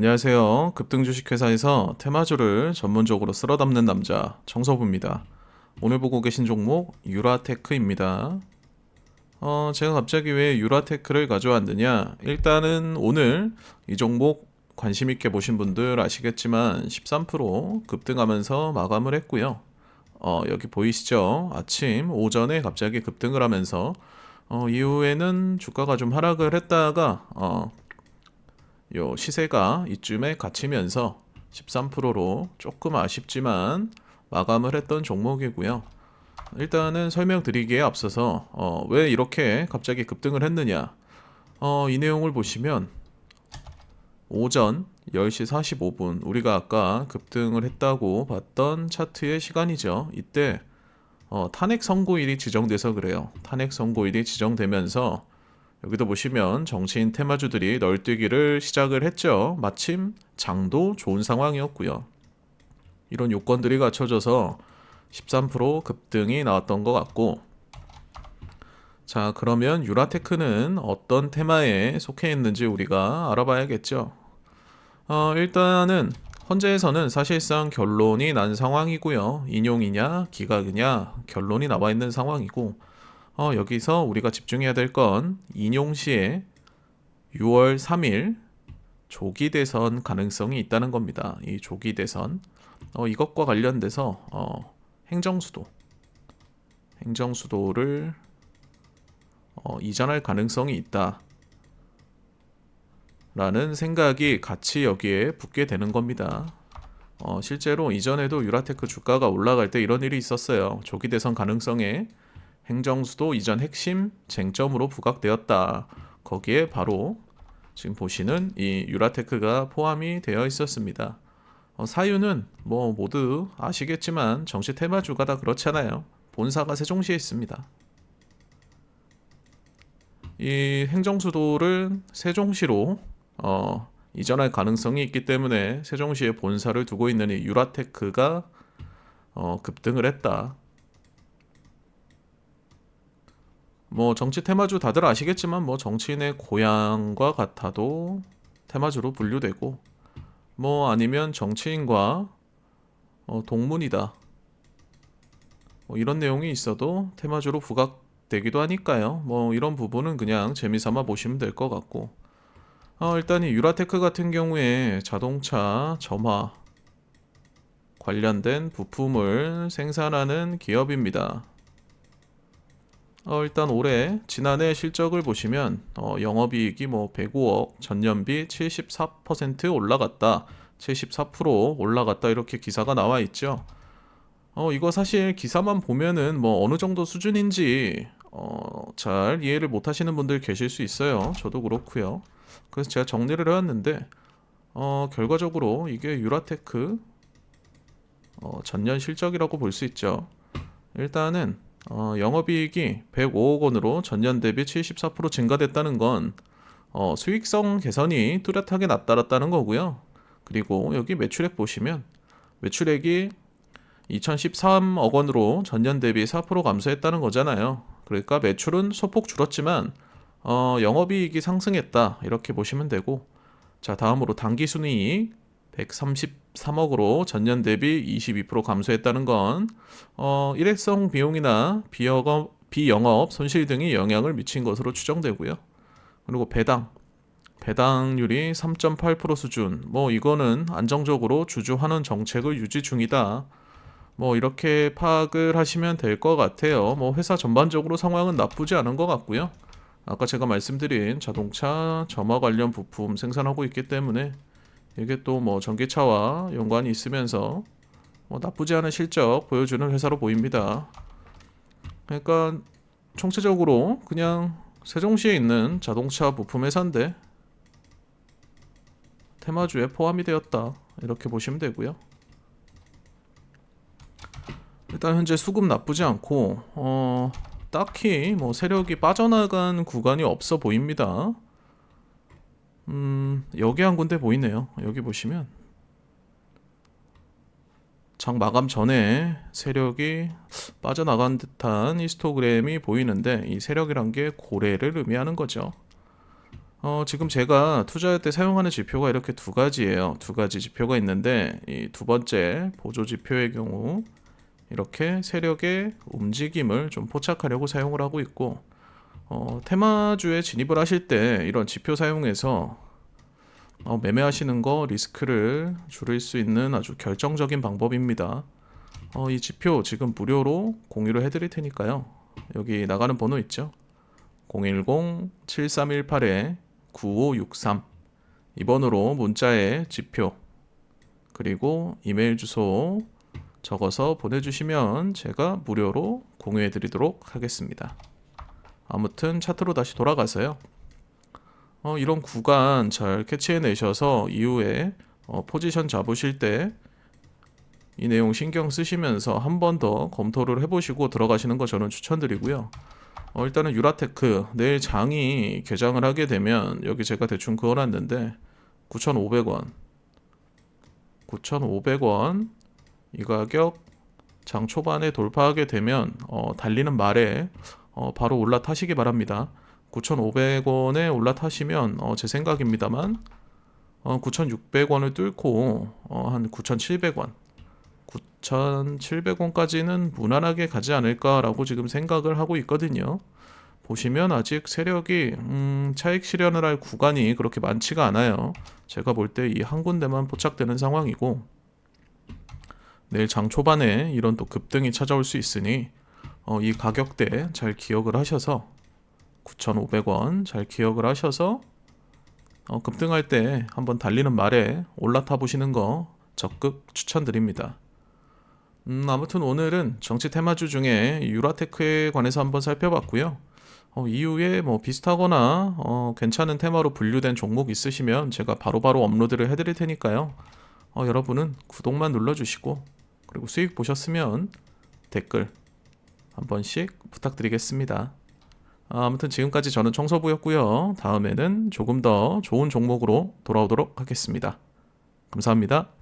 안녕하세요. 급등 주식회사에서 테마주를 전문적으로 쓸어 담는 남자 정서부입니다. 오늘 보고 계신 종목 유라테크입니다. 어, 제가 갑자기 왜 유라테크를 가져왔느냐? 일단은 오늘 이 종목 관심 있게 보신 분들 아시겠지만 13% 급등하면서 마감을 했고요. 어, 여기 보이시죠? 아침 오전에 갑자기 급등을 하면서 어, 이후에는 주가가 좀 하락을 했다가 어, 요 시세가 이쯤에 갇히면서 13%로 조금 아쉽지만 마감을 했던 종목이고요. 일단은 설명드리기에 앞서서 어, 왜 이렇게 갑자기 급등을 했느냐 어, 이 내용을 보시면 오전 10시 45분 우리가 아까 급등을 했다고 봤던 차트의 시간이죠. 이때 어, 탄핵 선고일이 지정돼서 그래요. 탄핵 선고일이 지정되면서 여기도 보시면 정치인 테마주들이 널뛰기를 시작을 했죠. 마침 장도 좋은 상황이었고요. 이런 요건들이 갖춰져서 13% 급등이 나왔던 것 같고 자 그러면 유라테크는 어떤 테마에 속해 있는지 우리가 알아봐야겠죠. 어, 일단은 현재에서는 사실상 결론이 난 상황이고요. 인용이냐 기각이냐 결론이 나와 있는 상황이고 어, 여기서 우리가 집중해야 될 건 인용 시에 6월 3일 조기 대선 가능성이 있다는 겁니다. 이 조기 대선 어, 이것과 관련돼서 어, 행정수도 행정수도를 어, 이전할 가능성이 있다. 라는 생각이 같이 여기에 붙게 되는 겁니다. 어, 실제로 이전에도 유라테크 주가가 올라갈 때 이런 일이 있었어요. 조기 대선 가능성에 행정수도 이전 핵심 쟁점으로 부각되었다. 거기에 바로 지금 보시는 이 유라테크가 포함이 되어 있었습니다. 어, 사유는 뭐 모두 아시겠지만 정치 테마주가 다 그렇잖아요. 본사가 세종시에 있습니다. 이 행정수도를 세종시로 어, 이전할 가능성이 있기 때문에 세종시에 본사를 두고 있는 이 유라테크가 어, 급등을 했다. 뭐 정치 테마주 다들 아시겠지만 뭐 정치인의 고향과 같아도 테마주로 분류되고 뭐 아니면 정치인과 어, 동문이다. 뭐 이런 내용이 있어도 테마주로 부각되기도 하니까요. 뭐 이런 부분은 그냥 재미삼아 보시면 될 것 같고 어, 일단 이 유라테크 같은 경우에 자동차 점화 관련된 부품을 생산하는 기업입니다. 어, 일단 올해 지난해 실적을 보시면 어, 영업이익이 뭐 105억, 전년비 74% 올라갔다, 74% 올라갔다 이렇게 기사가 나와 있죠. 어, 이거 사실 기사만 보면은 뭐 어느 정도 수준인지 어, 잘 이해를 못 하시는 분들 계실 수 있어요. 저도 그렇고요. 그래서 제가 정리를 해왔는데 어, 결과적으로 이게 유라테크 어, 전년 실적이라고 볼 수 있죠. 일단은 어, 영업이익이 105억 원으로 전년 대비 74% 증가됐다는 건 어, 수익성 개선이 뚜렷하게 나타났다는 거고요. 그리고 여기 매출액 보시면 매출액이 2013억 원으로 전년 대비 4% 감소했다는 거잖아요. 그러니까 매출은 소폭 줄었지만 어, 영업이익이 상승했다 이렇게 보시면 되고 자 다음으로 당기순이익 133억으로 전년 대비 22% 감소했다는 건 어, 일회성 비용이나 비영업, 비영업 손실 등이 영향을 미친 것으로 추정되고요. 그리고 배당 배당률이 3.8% 수준 뭐 이거는 안정적으로 주주환원 정책을 유지 중이다. 뭐 이렇게 파악을 하시면 될 것 같아요. 뭐 회사 전반적으로 상황은 나쁘지 않은 것 같고요. 아까 제가 말씀드린 자동차 점화 관련 부품 생산하고 있기 때문에 이게 또 뭐 전기차와 연관이 있으면서 뭐 나쁘지 않은 실적 보여주는 회사로 보입니다. 그러니까 총체적으로 그냥 세종시에 있는 자동차 부품 회사인데 테마주에 포함이 되었다 이렇게 보시면 되고요. 일단 현재 수급 나쁘지 않고 어 딱히 뭐 세력이 빠져나간 구간이 없어 보입니다. 음, 여기 한 군데 보이네요. 여기 보시면 장 마감 전에 세력이 빠져나간 듯한 히스토그램이 보이는데 이 세력이란 게 고래를 의미하는 거죠. 어, 지금 제가 투자할 때 사용하는 지표가 이렇게 두 가지예요. 두 가지 지표가 있는데 이 두 번째 보조 지표의 경우 이렇게 세력의 움직임을 좀 포착하려고 사용을 하고 있고 어, 테마주에 진입을 하실 때 이런 지표 사용해서 어, 매매하시는 거 리스크를 줄일 수 있는 아주 결정적인 방법입니다. 어, 이 지표 지금 무료로 공유를 해드릴 테니까요. 여기 나가는 번호 있죠? 010-7318-9563 이 번호로 문자에 지표 그리고 이메일 주소 적어서 보내주시면 제가 무료로 공유해 드리도록 하겠습니다. 아무튼 차트로 다시 돌아가서요. 어, 이런 구간 잘 캐치해내셔서 이후에 어, 포지션 잡으실 때 이 내용 신경 쓰시면서 한 번 더 검토를 해보시고 들어가시는 거 저는 추천드리고요. 어, 일단은 유라테크 내일 장이 개장을 하게 되면 여기 제가 대충 그어놨는데 9,500원 9,500원 이 가격 장 초반에 돌파하게 되면 어, 달리는 말에 어, 바로 올라타시기 바랍니다. 9,500원에 올라타시면 어, 제 생각입니다만 어, 9,600원을 뚫고 어, 한 9,700원 9,700원까지는 무난하게 가지 않을까라고 지금 생각을 하고 있거든요. 보시면 아직 세력이 음, 차익 실현을 할 구간이 그렇게 많지가 않아요. 제가 볼 때 이 한 군데만 포착되는 상황이고 내일 장 초반에 이런 또 급등이 찾아올 수 있으니 어, 이 가격대 잘 기억을 하셔서 9,500원 잘 기억을 하셔서 어, 급등할 때 한번 달리는 말에 올라타 보시는 거 적극 추천드립니다. 음, 아무튼 오늘은 정치 테마주 중에 유라테크에 관해서 한번 살펴봤고요. 어, 이후에 뭐 비슷하거나 어, 괜찮은 테마로 분류된 종목 있으시면 제가 바로바로 업로드를 해드릴 테니까요. 어, 여러분은 구독만 눌러주시고 그리고 수익 보셨으면 댓글 한 번씩 부탁드리겠습니다. 아, 아무튼 지금까지 저는 청소부였고요. 다음에는 조금 더 좋은 종목으로 돌아오도록 하겠습니다. 감사합니다.